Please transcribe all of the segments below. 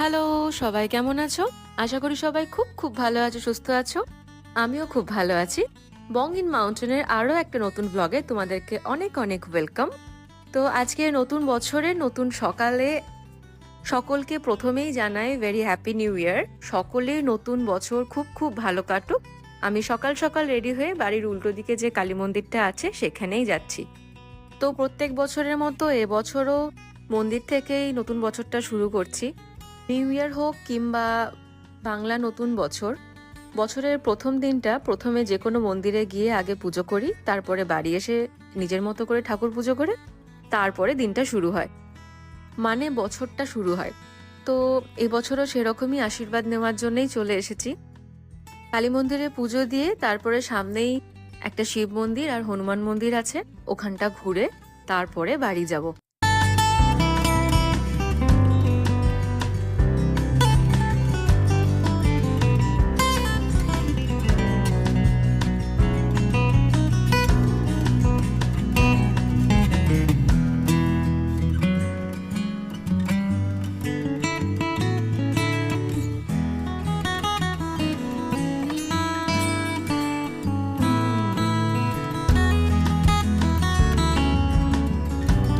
Hello, সবাই কেমন আছো? আশা করি সবাই খুব খুব ভালো আছো, সুস্থ আছো? আমিও খুব ভালো আছি। বং ইন মাউন্টেনের আরও একটা নতুন ব্লগে তোমাদেরকে অনেক অনেক ওয়েলকাম। তো আজকে নতুন বছরে নতুন সকালে সকলকে প্রথমেই জানাই ভেরি হ্যাপি নিউ ইয়ার সকলে নতুন বছর খুব খুব ভালো কাটুক। আমি সকাল সকাল রেডি হয়ে বাড়ির উল্টো দিকে যে কালী মন্দিরটা আছে, সেখানেই যাচ্ছি। তো প্রত্যেক বছরের মতো এবছরও মন্দির থেকেই নতুন বছরটা শুরু করছি। নিউ ইয়ার হোক কিংবা বাংলা নতুন বছর, বছরের প্রথম দিনটা প্রথমে যে কোনো মন্দিরে গিয়ে আগে পুজো করি, তারপরে বাড়ি এসে নিজের মতো করে ঠাকুর পুজো করে, তারপরে দিনটা শুরু হয়। মানে বছরটা শুরু হয়। তো এবছরও সেরকমই আশীর্বাদ নেওয়ার জন্যই চলে এসেছি। কালী মন্দিরে পুজো দিয়ে তারপরে সামনেই একটা শিব মন্দির আর হনুমান মন্দির আছে, ওখানটা ঘুরে তারপরে বাড়ি যাব।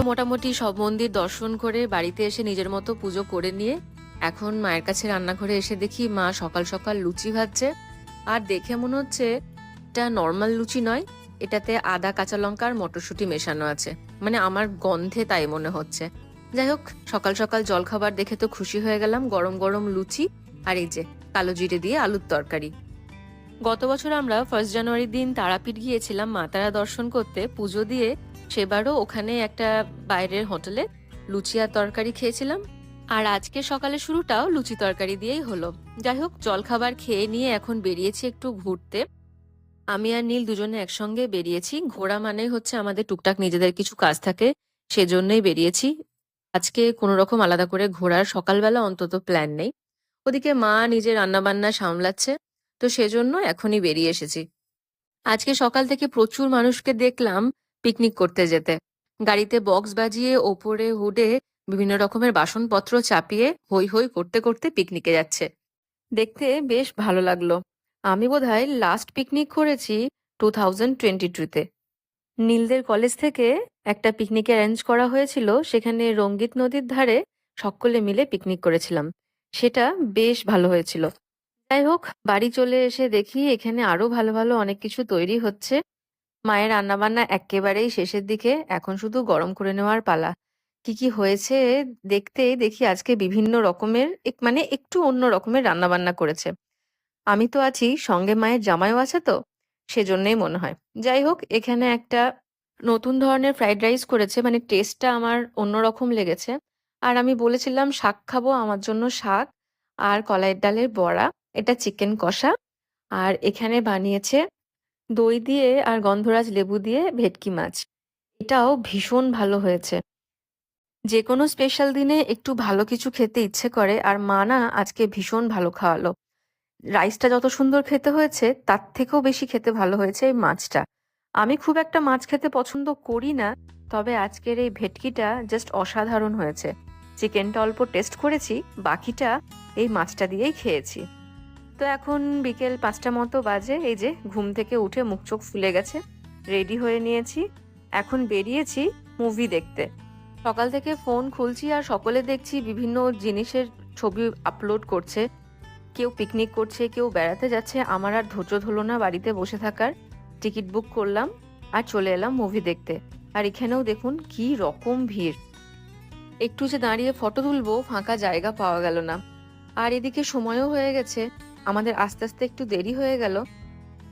মোটামুটি সব মন্দির দর্শন করে বাড়িতে এসে নিজের মতো পুজো করে নিয়ে এখন মায়ের কাছে রান্নাঘরে এসে দেখি মা সকাল সকাল লুচি ভাজছে। আর দেখে মনে হচ্ছে এটা নর্মাল লুচি নয়, এটাতে আদা, কাঁচা লঙ্কা আর মটরশুঁটি মেশানো আছে। মানে আমার গন্ধে তাই মনে হচ্ছে। যাই হোক, সকাল সকাল জলখাবার দেখে তো খুশি হয়ে গেলাম, গরম গরম লুচি আর এই যে কালো জিরে দিয়ে আলুর তরকারি। গত বছর আমরা ফার্স্ট জানুয়ারির দিন তারাপীঠ গিয়েছিলাম, মা তারা দর্শন করতে, পুজো দিয়ে সেবারও ওখানে একটা বাইরের হোটেলে লুচি আর তরকারি খেয়েছিলাম। আর আজকে সকালে শুরুটাও লুচি তরকারি দিয়েই হলো। যাই হোক, জলখাবার খেয়ে নিয়ে এখন বেরিয়েছি একটু ঘুরতে। আমি আর নীল দুজনে একসঙ্গে বেরিয়েছি। ঘোরা মানে হচ্ছে আমাদের টুকটাক নিজেদের কিছু কাজ থাকে, সেজন্যই বেরিয়েছি। আজকে কোনো রকম আলাদা করে ঘোরার সকালবেলা অন্তত প্ল্যান নেই। ওদিকে মা নিজে রান্নাবান্না সামলাচ্ছে, তো সেজন্য এখনই বেরিয়ে এসেছি। আজকে সকাল থেকে প্রচুর মানুষকে দেখলাম পিকনিক করতে যেতে। গাড়িতে বক্স বাজিয়ে ওপরে হুডে বিভিন্ন রকমের বাসনপত্র চাপিয়ে হই হই করতে করতে পিকনিকে যাচ্ছে। দেখতে বেশ ভালো লাগল। আমি বোধহয় লাস্ট পিকনিক করেছি টু থাউজেন্ড টোয়েন্টি টুতে নীলদের কলেজ থেকে একটা পিকনিক অ্যারেঞ্জ করা হয়েছিল, সেখানে রঙ্গিত নদীর ধারে সকলে মিলে পিকনিক করেছিলাম। সেটা বেশ ভালো হয়েছিল। যাই হোক, বাড়ি চলে এসে দেখি এখানে আরও ভালো ভালো অনেক কিছু তৈরি হচ্ছে। মায়ের রান্নাবান্না এক্কেবারেই শেষের দিকে, এখন শুধু গরম করে নেওয়ার পালা। কি কি হয়েছে দেখতে দেখি আজকে বিভিন্ন রকমের, এক- মানে একটু অন্য রকমের রান্নাবান্না করেছে। আমি তো আছি, সঙ্গে মায়ের জামাইও আছে তো, সেজন্যই মনে হয়। যাই হোক, এখানে একটা নতুন ধরনের ফ্রাইড রাইস করেছে মানে টেস্টটা আমার অন্যরকম লেগেছে। আর আমি বলেছিলাম শাক খাব, আমার জন্য শাক, আর কলাইয়ের ডালের বড়া, এটা চিকেন কষা, আর এখানে বানিয়েছে দই দিয়ে আর গন্ধরাজ লেবু দিয়ে ভেটকি মাছ। এটাও ভীষণ ভালো হয়েছে। যে কোনো স্পেশাল দিনে একটু ভালো কিছু খেতে ইচ্ছে করে আর মা না আজকে ভীষণ ভালো খাওয়ালো। রাইসটা যত সুন্দর খেতে হয়েছে, তার থেকেও বেশি খেতে ভালো হয়েছে এই মাছটা। আমি খুব একটা মাছ খেতে পছন্দ করি না, তবে আজকের এই ভেটকিটা জাস্ট অসাধারণ হয়েছে। চিকেনটা অল্প টেস্ট করেছি, বাকিটা এই মাছটা দিয়েই খেয়েছি। তো এখন বিকেল পাঁচটা মতো বাজে, এই যে ঘুম থেকে উঠে মুখ চোখ ফুলে গেছে রেডি হয়ে নিয়েছি। এখন বেরিয়েছি মুভি দেখতে। সকাল থেকে ফোন খুলছি আর সকলে দেখছি বিভিন্ন জিনিসের ছবি আপলোড করছে। কেউ পিকনিক করছে, কেউ বেড়াতে যাচ্ছে, আমার আর ধৈর্য ধরলো না বাড়িতে বসে থাকার। টিকিট বুক করলাম আর চলে এলাম মুভি দেখতে। আর এখানেও দেখুন কি রকম ভিড়। একটু যে দাঁড়িয়ে ফটো তুলবো, ফাঁকা জায়গা পাওয়া গেল না। আর এদিকে সময়ও হয়ে গেছে। আমাদের আস্তে আস্তে একটু দেরি হয়ে গেল।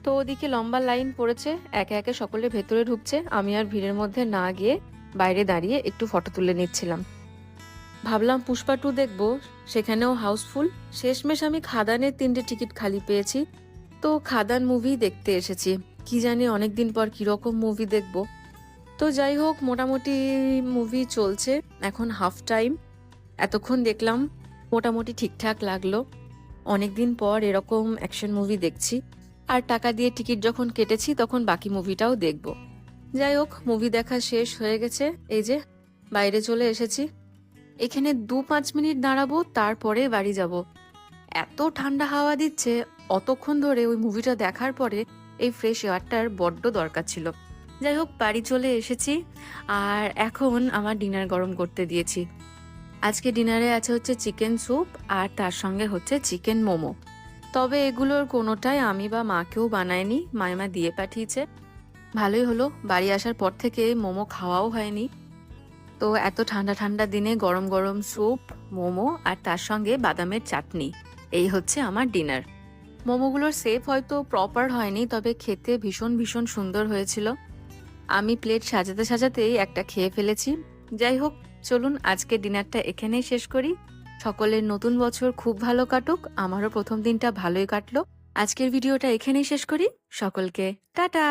তো ওদিকে লম্বা লাইন পড়েছে, একে একে সকলে ভেতরে ঢুকছে। আমি আর ভিড়ের মধ্যে না গিয়ে বাইরে দাঁড়িয়ে একটু ফটো তুলে নিচ্ছিলাম। ভাবলাম পুষ্পা টু দেখব, সেখানেও হাউসফুল। শেষমেশ আমি খাদানের তিনটে টিকিট খালি পেয়েছি। তো খাদান মুভি দেখতে এসেছি। কি জানি অনেকদিন পর কীরকম মুভি দেখব। তো যাই হোক, মোটামুটি মুভি চলছে। এখন হাফ টাইম এতক্ষণ দেখলাম, মোটামুটি ঠিকঠাক লাগল। অনেকদিন পর এরকম অ্যাকশন মুভি দেখছি। আর টাকা দিয়ে টিকিট যখন কেটেছি, তখন বাকি মুভিটাও দেখব। যাই হোক মুভি দেখা শেষ হয়ে গেছে। এই যে, বাইরে চলে এসেছি। এখানে দু পাঁচ মিনিট দাঁড়াবো, তারপরে বাড়ি যাব। এত ঠান্ডা হাওয়া দিচ্ছে, অতক্ষণ ধরে ওই মুভিটা দেখার পরে এই ফ্রেশ এয়ারটার বড্ড দরকার ছিল। যাই হোক, বাড়ি চলে এসেছি। আর এখন আমার ডিনার গরম করতে দিয়েছি। আজকে ডিনারে আছে হচ্ছে চিকেন স্যুপ আর তার সঙ্গে হচ্ছে চিকেন মোমো। তবে এগুলোর কোনোটাই আমি বা মাকেও বানায়নি মাইমা দিয়ে পাঠিয়েছে। ভালোই হলো, বাড়ি আসার পর থেকে মোমো খাওয়াও হয়নি। তো এত ঠান্ডা ঠান্ডা দিনে গরম গরম স্যুপ, মোমো আর তার সঙ্গে বাদামের চাটনি, এই হচ্ছে আমার ডিনার। মোমোগুলোর সেফ হয়তো প্রপার হয়নি, তবে খেতে ভীষণ ভীষণ সুন্দর হয়েছিল। আমি প্লেট সাজাতে সাজাতেই একটা খেয়ে ফেলেছি। যাই হোক চলুন আজকে ডিনারটা এখানেই শেষ করি। সকলের নতুন বছর খুব ভালো কাটুক, আমারও প্রথম দিনটা ভালোই কাটলো। আজকের ভিডিওটা এখানেই শেষ করি। সকলকে টাটা!